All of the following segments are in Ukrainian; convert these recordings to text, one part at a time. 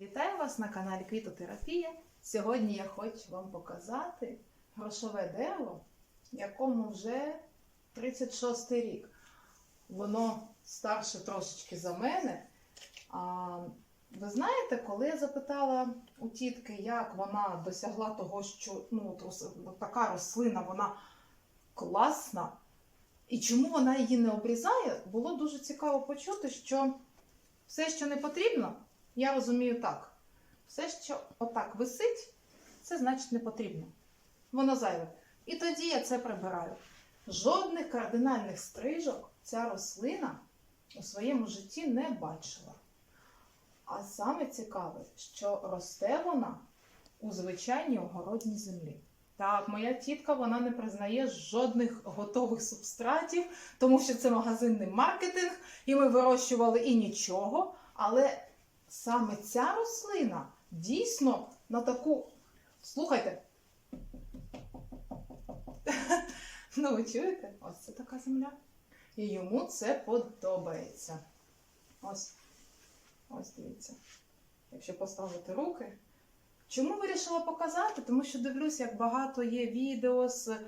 Вітаю вас на каналі Квітотерапія. Сьогодні я хочу вам показати грошове дерево, якому вже 36 рік. Воно старше трошечки за мене. А, ви знаєте, коли я запитала у тітки, як вона досягла того, що ну, така рослина, вона класна, і чому вона її не обрізає, було дуже цікаво почути, що все, що не потрібно, я розумію так. Все, що отак висить, це значить не потрібно. Воно зайве. І тоді я це прибираю. Жодних кардинальних стрижок ця рослина у своєму житті не бачила. А саме цікаве, що росте вона у звичайній огородній землі. Так, моя тітка вона не признає жодних готових субстратів, тому що це магазинний маркетинг, і ми вирощували і нічого. Але саме ця рослина дійсно на таку. Слухайте. Ну, ви чуєте? Ось це така земля. І йому це подобається. Ось. Ось дивіться. Якщо поставити руки. Чому вирішила показати? Тому що дивлюсь, як багато є відео з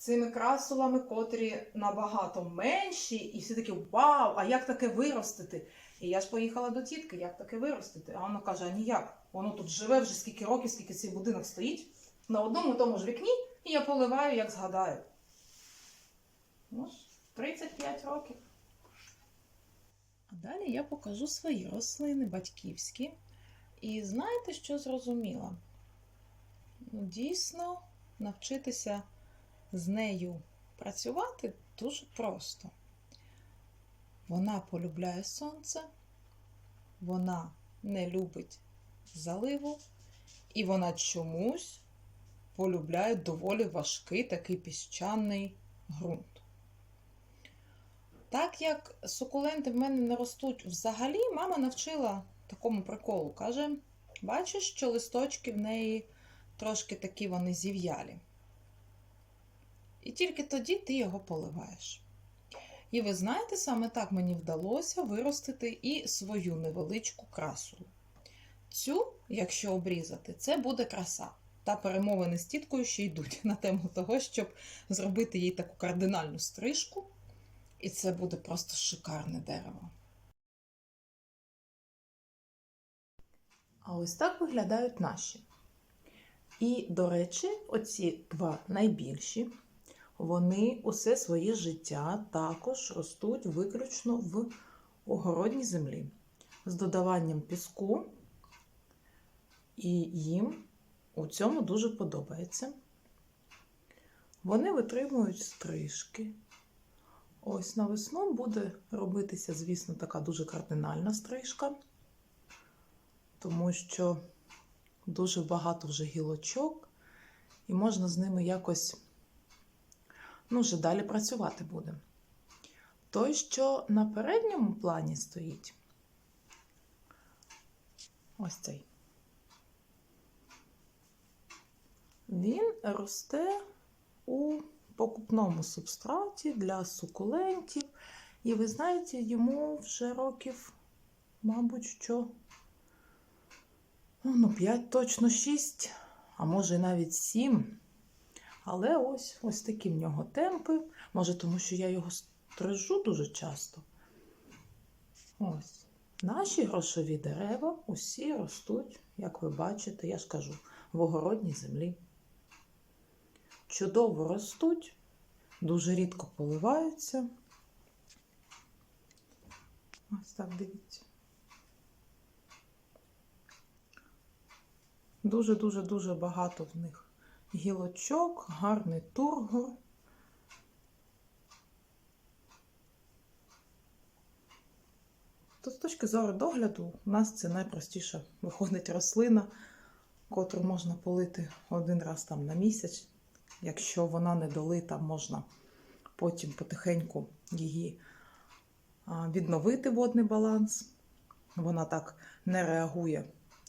цими красулами, котрі набагато менші, і всі такі вау, а як таке виростити? І я ж поїхала до тітки, як таке виростити? А вона каже: а ніяк. Воно тут живе вже скільки років, скільки цей будинок стоїть на одному тому ж вікні, і я поливаю, як згадаю. Ну ж, 35 років. А далі я покажу свої рослини батьківські. І знаєте, що зрозуміла? Ну, Дійсно, навчитися з нею працювати дуже просто. Вона полюбляє сонце, вона не любить заливу, і вона чомусь полюбляє доволі важкий такий піщаний ґрунт. Так як сукуленти в мене не ростуть взагалі, мама навчила такому приколу. Каже, бачиш, що листочки в неї трошки такі вони зів'ялі. І тільки тоді ти його поливаєш. І ви знаєте, саме так мені вдалося виростити і свою невеличку красу. Цю, якщо обрізати, це буде краса. Та перемовини з тіткою ще йдуть на тему того, щоб зробити їй таку кардинальну стрижку. І це буде просто шикарне дерево. А ось так виглядають наші. І, до речі, оці два найбільші, вони усе своє життя також ростуть виключно в огородній землі з додаванням піску, і їм у цьому дуже подобається. Вони витримують стрижки. Ось на весну буде робитися, звісно, така дуже кардинальна стрижка, тому що дуже багато вже гілочок, і можна з ними якось ну, вже далі працювати буде. Той, що на передньому плані стоїть, ось цей. Він росте у покупному субстраті для сукулентів. І ви знаєте, йому вже років, мабуть, що ну, 5, точно 6, а може навіть 7. Але ось ось такі в нього темпи. Може, тому що я його стрижу дуже часто. Ось. Наші грошові дерева усі ростуть, як ви бачите, я ж кажу, в огородній землі. Чудово ростуть, дуже рідко поливаються. Ось так дивіться. Дуже-дуже-дуже багато в них гілочок, гарний тургор. То з точки зору догляду, у нас це найпростіша виходить рослина, котру можна полити один раз там на місяць. Якщо вона не долита, можна потім потихеньку її відновити водний баланс. Вона так не реагує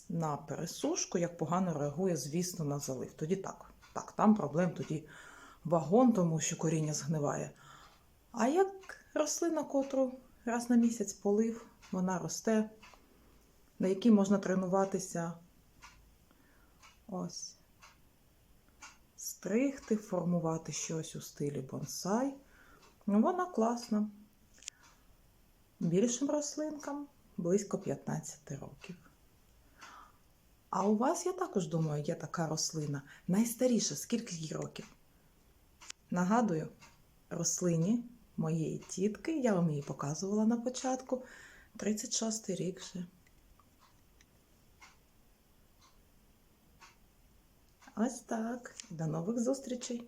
на пересушку, як погано реагує, звісно, на залив. Тоді так. Так, там проблем тоді вагон, тому що коріння згниває. А як рослина, котру раз на місяць полив, вона росте на якій можна тренуватися ось. Стригти, формувати щось у стилі бонсай. Ну, вона класна. Більшим рослинкам близько 15 років. А у вас, я також думаю, є така рослина. Найстаріша, скільки їй років? Нагадую, рослині моєї тітки, я вам її показувала на початку, 36 рік вже. Ось так. До нових зустрічей!